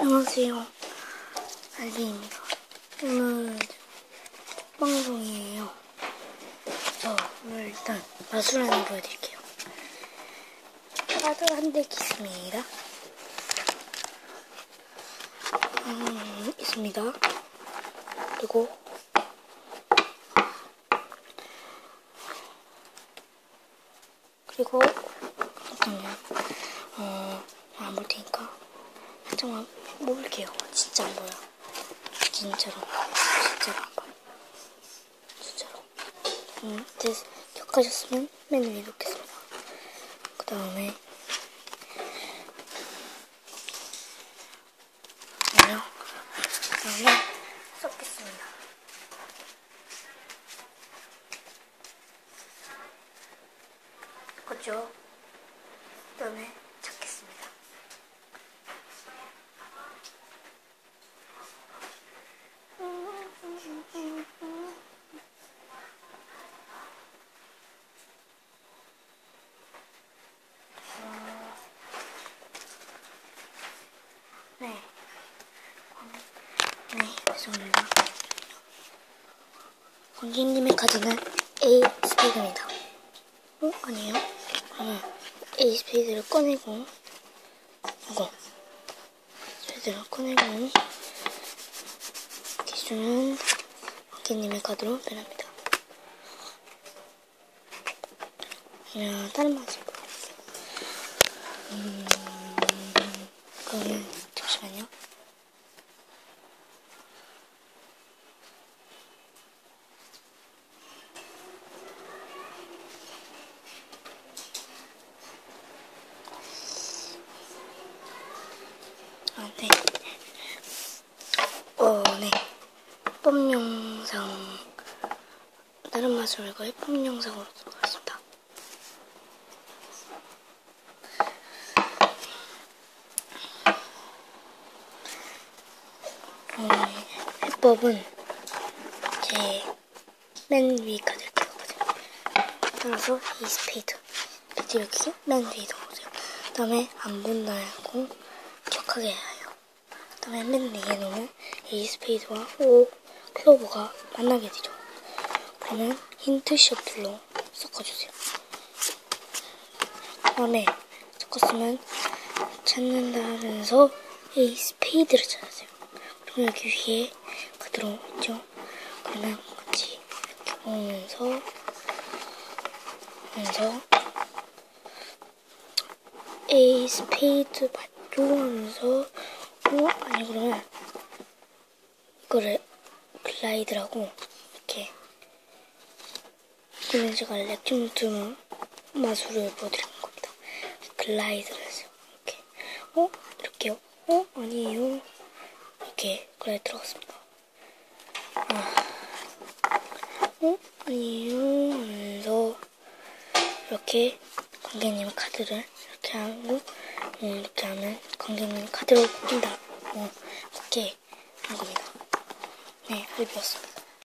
안녕하세요. 알리입니다. 오늘 방송이에요. 저 오늘 일단 마술 하나 보여드릴게요. 카드 한 대 있습니다. 음, 있습니다. 그리고 그리고 잠깐만요. 어, 안 볼 테니까 살짝만 모을게요. 진짜 안 보여. 진짜로. 진짜로 안 보여. 진짜로. 음, 이제 기억하셨으면 맨 위에 놓겠습니다. 그 다음에 아니요. 그 다음에 섞겠습니다. 그죠? 그 다음에 찾겠습니다. 네. 네, 죄송합니다. 권기님의 카드는 A 스페이드입니다. 어? 아니에요? 그러면 A 스페이드를 꺼내고, 이거. 스페이드를 꺼내고, 기준은 권기님의 카드로 변합니다. 아니면 다른 방식으로. 음, 그러면, 잠시만요. 아, 네. 어, 네. 법 영상, 다른 마술과의 법 영상으로 들어가겠습니다. 어, 해법은 제 맨위 카드를 끼거든요. 따라서 이 스페이드. 이렇게 이렇게 맨 위에 넣어보세요. 그 다음에 안 본다고 기억하게 해요. 그 다음에 맨 위에 놓으면 이 스페이드와 오 클로버가 만나게 되죠. 그러면 힌트 셔틀로 섞어주세요. 그 다음에 섞었으면 찾는다면서 이 스페이드를 찾으세요. 그럼 여기 위에 그대로 있죠. 그러면 같이 이렇게 모으면서 면서 A 스페이드 맞죠 하면서 어? 아니 그러면 이거를 글라이드라고 이렇게 이는 제가 렉춤 마술을 보여드리는 겁니다. 글라이드를 해서 이렇게 어? 이렇게요? 어? 아니에요. 이렇게 글라이드 들어갔습니다. 아. 어? 아니에요. 하면서 이렇게 관객님의 카드를 이렇게 하고 음, 이렇게 하면 관객님 카드로 낀다. 뭐 이렇게 한 겁니다. 네, 알비였습니다.